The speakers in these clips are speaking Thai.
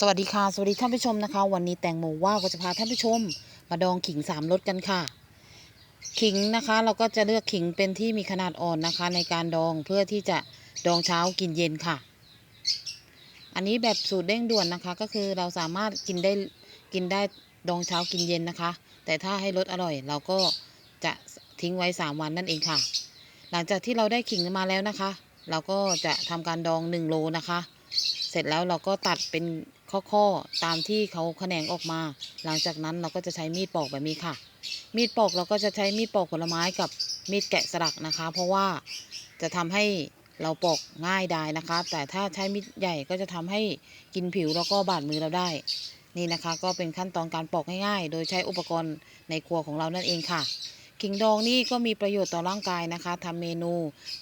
สวัสดีค่ะ สวัสดีท่านผู้ชมนะคะ วันนี้แตงโมว่าก็จะพาท่านผู้ชม มาดองขิงสามรสกันค่ะ ขิงนะคะ เราก็จะเลือกขิงเป็นที่มีขนาดอ่อนนะคะ ในการดองเพื่อที่จะดองเช้ากินเย็นค่ะ อันนี้แบบสูตรเร่งด่วนนะคะ ก็คือเราสามารถกินได้กินได้ดองเช้ากินเย็นนะคะ แต่ถ้าให้รสอร่อย เราก็จะทิ้งไว้ 3 วันนั่นเองค่ะ หลังจากที่เราได้ขิงมาแล้วนะคะ เราก็จะทำการดอง1โลนะคะ เสร็จแล้วเราก็ตัดเป็น ข้อๆตามที่เขาแขนงออกมา หลังจากนั้นเราก็จะใช้มีดปอกแบบนี้ค่ะ มีดปอกเราก็จะใช้มีดปอกผลไม้กับมีดแกะสลักนะคะ เพราะว่าจะทำให้เราปอกง่ายได้นะคะ แต่ถ้าใช้มีดใหญ่ก็จะทำให้กินผิวแล้วก็บาดมือเราได้ นี่นะคะ ก็เป็นขั้นตอนการปอกง่ายๆ โดยใช้อุปกรณ์ในครัวของเรานั่นเองค่ะขิงดองนี่ก็มีประโยชน์ต่อร่างกายนะคะทำเมนู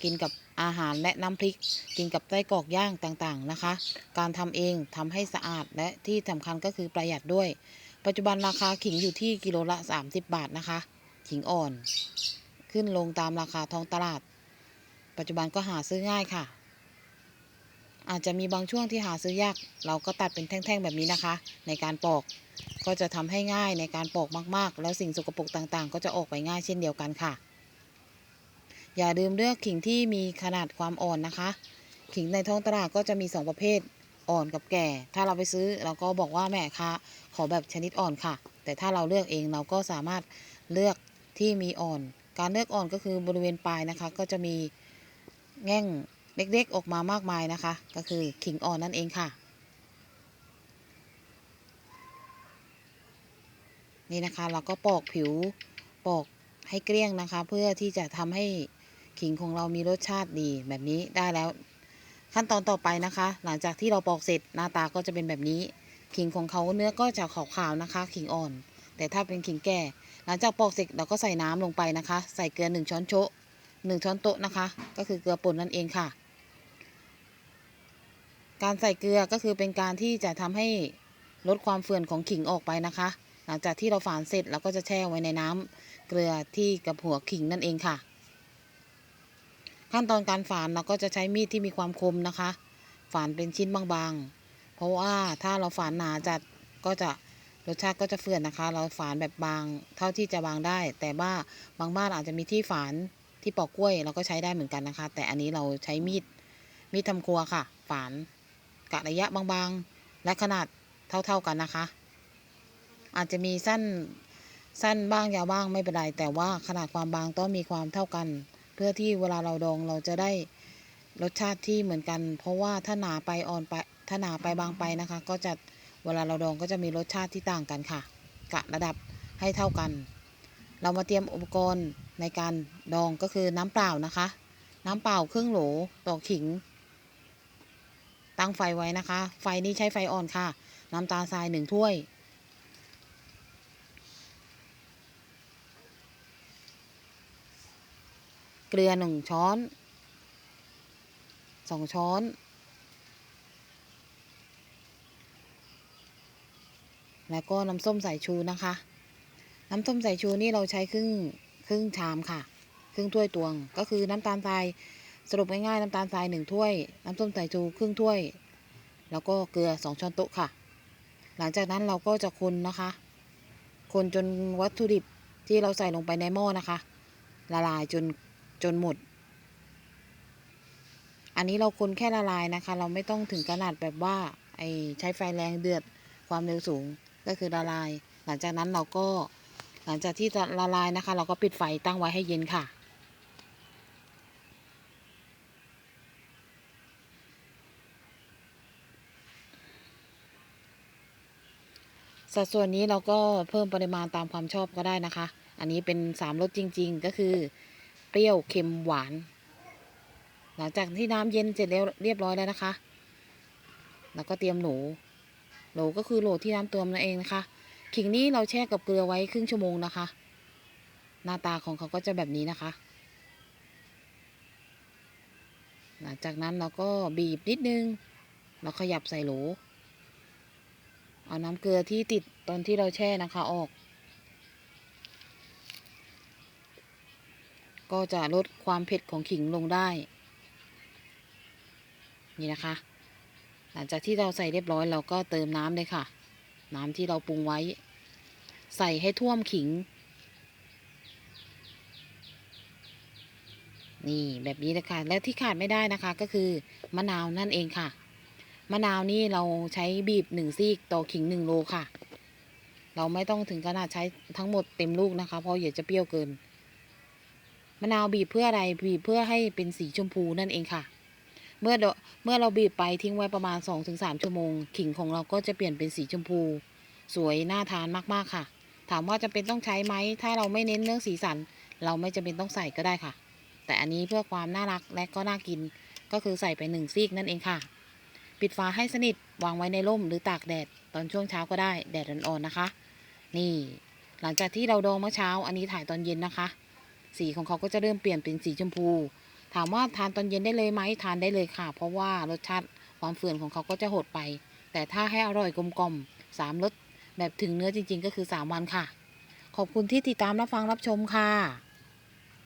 กินกับ อาหารและน้ำพริก กินกับไส้กรอกย่างต่างๆนะคะ การทำเองทำให้สะอาดและที่สำคัญก็คือประหยัดด้วย ปัจจุบันราคาขิงอยู่ที่กิโลละ 30 บาทนะคะ ขิงอ่อน ขึ้นลงตามราคาท้องตลาด ปัจจุบันก็หาซื้อง่ายค่ะ อาจจะมีบางช่วงที่หาซื้อยาก เราก็ตัดเป็นแท่งๆแบบนี้นะคะ ในการปอก ก็จะทำให้ง่ายในการปอกมากๆ แล้วสิ่งสกปรกต่างๆ ก็จะออกไปง่ายเช่นเดียวกันค่ะ อย่าลืมเลือกขิงที่มีขนาดความอ่อนนะคะ ขิงในท้องตลาดก็จะมี 2 ประเภทอ่อนกับแก่ ถ้าเราไปซื้อเราก็บอกว่าแม่ค้าขอแบบชนิดอ่อนค่ะ แต่ถ้าเราเลือกเองเราก็สามารถเลือกที่มีอ่อน การเลือกอ่อนก็คือบริเวณปลายนะคะ ก็จะมีแง่งเล็กๆออกมามากมายนะคะ ก็คือขิงอ่อนนั่นเองค่ะ นี่นะคะเราก็ปอกผิวปอกให้เกลี้ยงนะคะ เพื่อที่จะทำให้ ขิงของเรามีรสชาติดีแบบนี้ได้แล้ว ขั้นตอนต่อไปนะคะ หลังจากที่เราปอกเสร็จหน้าตาก็จะเป็นแบบนี้ ขิงของเขาเนื้อก็จะขาวๆนะคะ ขิงอ่อน แต่ถ้าเป็นขิงแก่ หลังจากปอกเสร็จเราก็ใส่น้ำลงไปนะคะ ใส่เกลือหนึ่งช้อนโชะหนึ่งช้อนโต๊ะนะคะ ก็คือเกลือป่นนั่นเองค่ะ การใส่เกลือก็คือเป็นการที่จะทำให้ลดความเฟื่อนของขิงออกไปนะคะ หลังจากที่เราฝานเสร็จเราก็จะแช่ไว้ในน้ำเกลือที่กับหัวขิงนั่นเองค่ะ ขั้นตอนการฝานเราก็จะใช้มีดที่มีความคมนะคะ ฝานเป็นชิ้นบางๆ เพราะว่าถ้าเราฝานหนาจัดก็จะรสชาติก็จะเฟื่อนนะคะ เราฝานแบบบางเท่าที่จะบางได้ แต่ว่าบางบ้านอาจจะมีที่ฝานที่ปอกกล้วย เราก็ใช้ได้เหมือนกันนะคะ แต่อันนี้เราใช้มีดมีดทำครัวค่ะ ฝานกะระยะบางๆ และขนาดเท่าๆกันนะคะ อาจจะมีสั้นสั้นบ้างยาวบ้างไม่เป็นไรแต่ว่าขนาดความบางต้องมีความเท่ากัน เพื่อที่เวลาเราดองเราจะได้รสชาติที่เหมือนกัน เพราะว่าถ้าหนาไปอ่อนไปถ้าหนาไปบางไปนะคะ ก็จะเวลาเราดองก็จะมีรสชาติที่ต่างกันค่ะ กะระดับให้เท่ากัน เรามาเตรียมอุปกรณ์ในการดองก็คือน้ำเปล่านะคะ น้ำเปล่าครึ่งโหลต่อขิง ตั้งไฟไว้นะคะ ไฟนี้ใช้ไฟอ่อนค่ะ น้ำตาลทรายหนึ่งถ้วย เกลือหนึ่งช้อนสองช้อน แล้วก็น้ำส้มสายชูนะคะ น้ำส้มสายชูนี่เราใช้ครึ่งครึ่งชามค่ะ ครึ่งถ้วยตวง ก็คือน้ำตาลทรายสรุปง่ายๆน้ำตาลทรายหนึ่งถ้วย น้ำส้มสายชูครึ่งถ้วย แล้วก็เกลือสองช้อนโต๊ะค่ะ หลังจากนั้นเราก็จะคนนะคะ คนจนวัตถุดิบที่เราใส่ลงไปในหม้อนะคะ ละลายจน จนหมด อันนี้เราคนแค่ละลายนะคะ เราไม่ต้องถึงขนาดแบบว่า ไอใช้ไฟแรงเดือดความเร็วสูงก็คือละลาย หลังจากนั้นเราก็หลังจากที่จะละลายนะคะ เราก็ปิดไฟตั้งไว้ให้เย็นค่ะ สัดส่วนนี้เราก็เพิ่มปริมาณตามความชอบก็ได้นะคะ อันนี้เป็นสามรสจริง ๆ ก็คือ ปรี้ยวเค็มหวาน หลังจากที่น้ำเย็นเสร็จแล้วเรียบร้อยแล้วนะคะ แล้วก็เตรียมโหลโหลก็คือโหลที่น้ำเติมนั่นเองนะคะ ขิงนี้เราแช่กับเกลือไว้ครึ่งชั่วโมงนะคะ หน้าตาของเขาก็จะแบบนี้นะคะ หลังจากนั้นเราก็บีบนิดนึง เราขยับใส่โหลเอาน้ำเกลือที่ติดตอนที่เราแช่นะคะออก ก็จะลดความเผ็ดของขิงลงได้ นี่นะคะ หลังจากที่เราใส่เรียบร้อยเราก็เติมน้ำเลยค่ะ น้ำที่เราปรุงไว้ ใส่ให้ท่วมขิง นี่แบบนี้เลยค่ะและที่ขาดไม่ได้นะคะก็คือมะนาวนั่นเองค่ะ มะนาวนี่เราใช้บีบหนึ่งซีกต่อขิงหนึ่งโลค่ะเราไม่ต้องถึงขนาดใช้ทั้งหมดเต็มลูกนะคะ เพราะเดี๋ยวจะเปรี้ยวเกิน มะนาวบีบเพื่ออะไรบีบเพื่อให้เป็นสีชมพูนั่นเองค่ะ เมื่อเมื่อเราบีบไปทิ้งไว้ประมาณ 2-3 ชั่วโมง ขิงของเราก็จะเปลี่ยนเป็นสีชมพู สวยน่าทานมากๆค่ะ ถามว่าจะเป็นต้องใช้ไหมถ้าเราไม่เน้นเรื่องสีสัน เราไม่จำเป็นต้องใส่ก็ได้ค่ะ แต่อันนี้เพื่อความน่ารักและก็น่ากิน ก็คือใส่ไปหนึ่งซีกนั่นเองค่ะ ปิดฝาให้สนิทวางไว้ในร่มหรือตากแดดตอนช่วงเช้าก็ได้แดดอ่อนๆนะคะ นี่ หลังจากที่เราดองเมื่อเช้า อันนี้ถ่ายตอนเย็นนะคะ สีของเขาก็จะเริ่มเปลี่ยนเป็นสีชมพู ถามว่าทานตอนเย็นได้เลยไหมทานได้เลยค่ะ เพราะว่ารสชาติความเฟื่อนของเขาก็จะหดไป แต่ถ้าให้อร่อยกลมกล่อมสามรสแบบถึงเนื้อจริง ๆ ก็คือ 3 วันค่ะ ขอบคุณที่ติดตามรับฟังรับชมค่ะ